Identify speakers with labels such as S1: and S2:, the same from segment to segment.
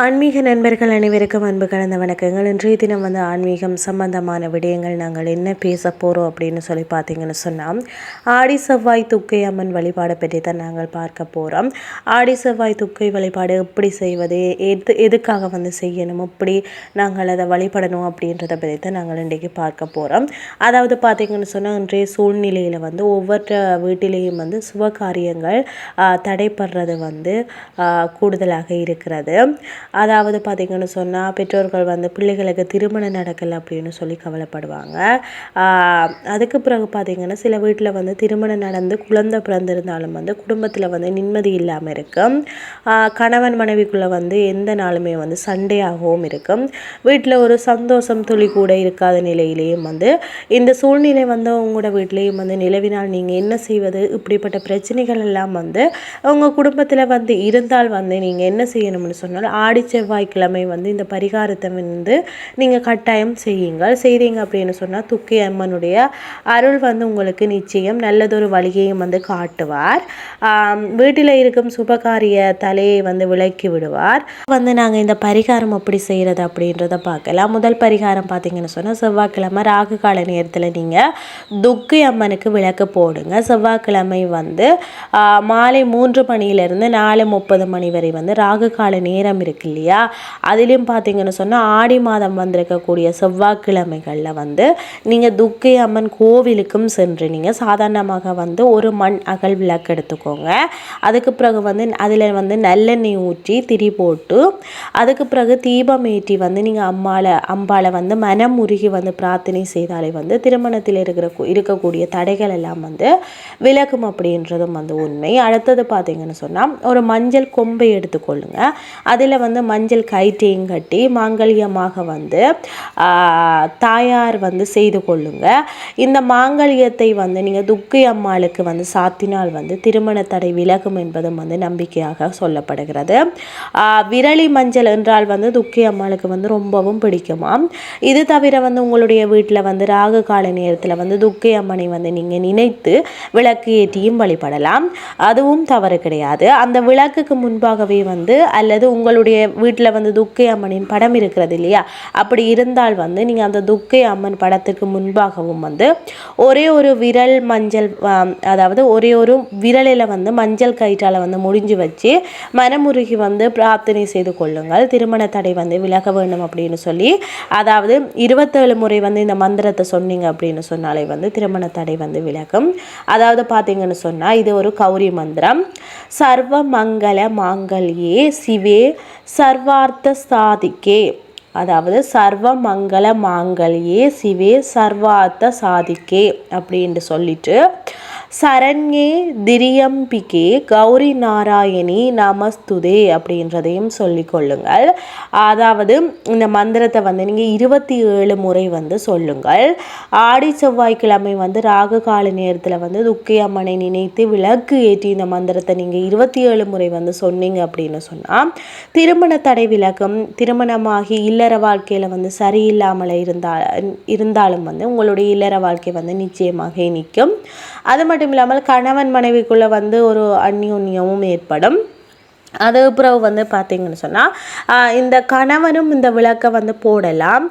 S1: ஆன்மீக நண்பர்கள் அனைவருக்கும் அன்பு கலந்த வணக்கங்கள். இன்றைய தினம் வந்து ஆன்மீகம் சம்பந்தமான விடயங்கள் நாங்கள் என்ன பேச போகிறோம் அப்படின்னு சொல்லி பார்த்தீங்கன்னு சொன்னால் ஆடி செவ்வாய் துக்கை அம்மன் வழிபாடை பற்றி தான் நாங்கள் பார்க்க போகிறோம் ஆடி செவ்வாய் துக்கை வழிபாடு எப்படி செய்வது எது எதுக்காக வந்து செய்யணும் எப்படி நாங்கள் அதை வழிபடணும் அப்படின்றத பற்றி தான் நாங்கள் இன்றைக்கு பார்க்க போகிறோம் அதாவது பார்த்தீங்கன்னு சொன்னால் இன்றைய சூழ்நிலையில் வந்து ஒவ்வொரு வீட்டிலேயும் வந்து சுபகாரியங்கள் தடைப்படுறது வந்து கூடுதலாக இருக்கிறது. அதாவது பார்த்திங்கன்னு சொன்னால் பெற்றோர்கள் வந்து பிள்ளைகளுக்கு திருமணம் நடக்கலை அப்படின்னு சொல்லி கவலைப்படுவாங்க. அதுக்கு பிறகு பார்த்திங்கன்னா சில வீட்டில் வந்து திருமணம் நடந்து குழந்தை பிறந்திருந்தாலும் வந்து குடும்பத்தில் வந்து நிம்மதி இல்லாமல் இருக்கும். கணவன் மனைவிக்குள்ளே வந்து எந்த நாளுமே வந்து சண்டையாகவும் இருக்கும். வீட்டில் ஒரு சந்தோஷம் துளி கூட இருக்காத நிலையிலேயும் வந்து இந்த சூழ்நிலை வந்து உங்களோட வீட்லேயும் வந்து நிலவினால் நீங்கள் என்ன செய்வது? இப்படிப்பட்ட பிரச்சனைகள் எல்லாம் வந்து உங்கள் குடும்பத்தில் வந்து இருந்தால் வந்து நீங்கள் என்ன செய்யணும்னு சொன்னால் ஆடி ஆடி செவ்வாய்க்கிழமை வந்து இந்த பரிகாரத்தை வந்து நீங்கள் கட்டாயம் செய்யுங்கள். செய்தீங்க அப்படின்னு சொன்னால் துக்கி அம்மனுடைய அருள் வந்து உங்களுக்கு நிச்சயம் நல்லதொரு வழியையும் வந்து காட்டுவார். வீட்டில் இருக்கும் சுபகாரிய தலையை வந்து விலக்கி விடுவார். வந்து நாங்கள் இந்த பரிகாரம் எப்படி செய்கிறது அப்படின்றத பார்க்கலாம். முதல் பரிகாரம் பார்த்தீங்கன்னு சொன்னால் செவ்வாய்க்கிழமை ராகு கால நேரத்தில் நீங்கள் துக்கி அம்மனுக்கு விளக்கு போடுங்க. செவ்வாய்க்கிழமை வந்து மாலை மூன்று மணியிலிருந்து நாலு முப்பது மணி வரை வந்து ராகு கால நேரம் இருக்கு. இருக்கு இல்லையா? அதுலேயும் பார்த்தீங்கன்னு சொன்னால் ஆடி மாதம் வந்திருக்கக்கூடிய செவ்வாய்க்கிழமைகளில் வந்து நீங்கள் துக்கை அம்மன் கோவிலுக்கும் சென்று நீங்கள் சாதாரணமாக வந்து ஒரு மண் அகல் விளக்கு எடுத்துக்கோங்க. அதுக்கு பிறகு வந்து அதில் வந்து நல்லெண்ணெய் ஊற்றி திரி போட்டு அதுக்கு பிறகு தீபம் ஏற்றி வந்து நீங்கள் அம்மாவை அம்பாவை வந்து மனம் உருகி வந்து பிரார்த்தனை செய்தாலே வந்து திருமணத்தில் இருக்கிற இருக்கக்கூடிய தடைகள் எல்லாம் வந்து விலகும் அப்படின்றதும் வந்து உண்மை. அடுத்தது பார்த்தீங்கன்னு சொன்னால் ஒரு மஞ்சள் கொம்பை எடுத்துக்கொள்ளுங்க. அதில் வந்து வந்து மஞ்சள் கயிற்றையும் கட்டி மாங்கல்யமாக வந்து தாயார் வந்து செய்து கொள்ளுங்க. இந்த மாங்கல்யத்தை வந்து நீங்கள் துக்கை அம்மாளுக்கு வந்து சாத்தினால் வந்து திருமண தடை விலகும் என்பதும் வந்து நம்பிக்கையாக சொல்லப்படுகிறது. விரலி மஞ்சள் என்றால் வந்து துக்கை அம்மாளுக்கு வந்து ரொம்பவும் பிடிக்குமாம் இது தவிர வந்து உங்களுடைய வீட்டில் வந்து ராகு கால நேரத்தில் வந்து துக்கை அம்மனை வந்து நீங்கள் நினைத்து விளக்கு ஏற்றியும் வழிபடலாம். அதுவும் தவறு கிடையாது. அந்த விளக்குக்கு முன்பாகவே வந்து அல்லது உங்களுடைய வீட்டில் வந்து துக்கை அம்மனின் படம் இருக்கிறது இல்லையா? அப்படி இருந்தால் வந்து நீங்கள் அந்த துக்கை அம்மன் படத்துக்கு முன்பாகவும் வந்து ஒரே ஒரு விரல் மஞ்சள் அதாவது ஒரே ஒரு விரலில் வந்து மஞ்சள் கயிற்றால் வந்து முடிஞ்சு வச்சு மனமுருகி வந்து பிரார்த்தனை செய்து கொள்ளுங்கள். திருமண தடை வந்து விலக வேண்டும் அப்படின்னு சொல்லி அதாவது இருபத்தேழு முறை வந்து இந்த மந்திரத்தை சொன்னீங்க அப்படின்னு சொன்னாலே வந்து திருமண தடை வந்து விலகும். அதாவது பார்த்தீங்கன்னு சொன்னால் இது ஒரு கௌரி மந்திரம். சர்வ மங்கள மாங்கல்யே சிவே சர்வார்த்த சாதிக்கே அதாவது சர்வ மங்கள மாங்கல்யே சிவே சர்வார்த்த சாதிக்கே அப்படின்ட்டு சொல்லிட்டு சரண்யே திரியம்பிகே கௌரி நாராயணி நமஸ்துதே அப்படின்றதையும் சொல்லிக்கொள்ளுங்கள் அதாவது இந்த மந்திரத்தை வந்து நீங்கள் இருபத்தி ஏழு முறை வந்து சொல்லுங்கள். ஆடி செவ்வாய்க்கிழமை வந்து ராகு கால நேரத்தில் வந்து துக்கி அம்மனை நினைத்து விளக்கு ஏற்றி இந்த மந்திரத்தை நீங்கள் இருபத்தி ஏழு முறை வந்து சொன்னீங்க அப்படின்னு சொன்னால் திருமண தடை விளக்கம் திருமணமாகி இல்லற வாழ்க்கையில் வந்து சரியில்லாமல் இருந்தால் இருந்தாலும் வந்து உங்களுடைய இல்லற வாழ்க்கை வந்து நிச்சயமாக நிற்கும் அது மட்டும் மட்டும் இல்லாமல் கணவன் மனைவிக்குள்ளே வந்து ஒரு அந்யோன்யமும் ஏற்படும். அது பிறகு வந்து பார்த்தீங்கன்னு சொன்னால் இந்த கணவனும் இந்த விளக்கை வந்து போடலாம்.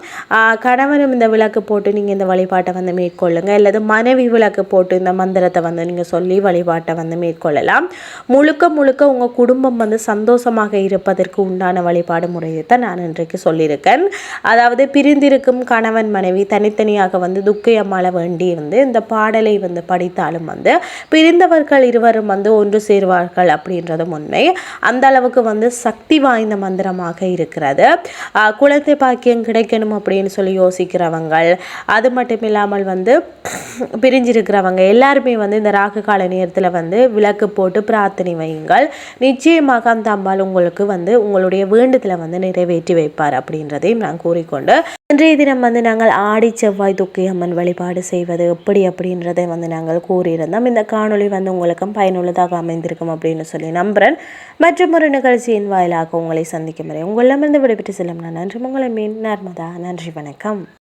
S1: கணவனும் இந்த விளக்கு போட்டு நீங்கள் இந்த வழிபாட்டை வந்து மேற்கொள்ளுங்க. அல்லது மனைவி விளக்கு போட்டு இந்த மந்திரத்தை வந்து நீங்கள் சொல்லி வழிபாட்டை வந்து மேற்கொள்ளலாம். முழுக்க முழுக்க உங்கள் குடும்பம் வந்து சந்தோஷமாக இருப்பதற்கு உண்டான வழிபாடு முறையை தான் நான் இன்றைக்கு சொல்லியிருக்கேன். அதாவது பிரிந்திருக்கும் கணவன் மனைவி தனித்தனியாக வந்து துக்கையம்மாள வேண்டி வந்து இந்த பாடலை வந்து படித்தாலும் வந்து பிரிந்தவர்கள் இருவரும் வந்து ஒன்று சேர்வார்கள் அப்படின்றதும் உண்மை. அந்த அளவுக்கு வந்து சக்தி வாய்ந்த மந்திரமாக இருக்கிறது. குழந்தை பாக்கியம் கிடைக்கணும் அப்படின்னு சொல்லி யோசிக்கிறவங்கள் அது மட்டும் இல்லாமல் வந்து பிரிஞ்சிருக்கிறவங்க எல்லாருமே வந்து இந்த ராகு கால நேரத்தில் வந்து விளக்கு போட்டு பிரார்த்தனை வையுங்கள். நிச்சயமாக அந்த அம்பாள் உங்களுக்கு வந்து உங்களுடைய வேண்டுதலை வந்து நிறைவேற்றி வைப்பார் அப்படின்றதையும் நான் கூறிக்கொண்டு இன்றைய தினம் வந்து நாங்கள் ஆடி செவ்வாய் துக்கி அம்மன் வழிபாடு செய்வது எப்படி அப்படின்றதை வந்து நாங்கள் கூறியிருந்தோம். இந்த காணொலி வந்து உங்களுக்கும் பயனுள்ளதாக அமைந்திருக்கும் அப்படின்னு சொல்லி நம்புகிறேன் மற்றும் ஒரு நிகழ்ச்சியின் வாயிலாக உங்களை சந்திக்கும் வரை உங்களிடமிருந்து விடைபெற்று செல்லும் நான் நன்றி. உங்களை மீன் நர்மதா. நன்றி. வணக்கம்.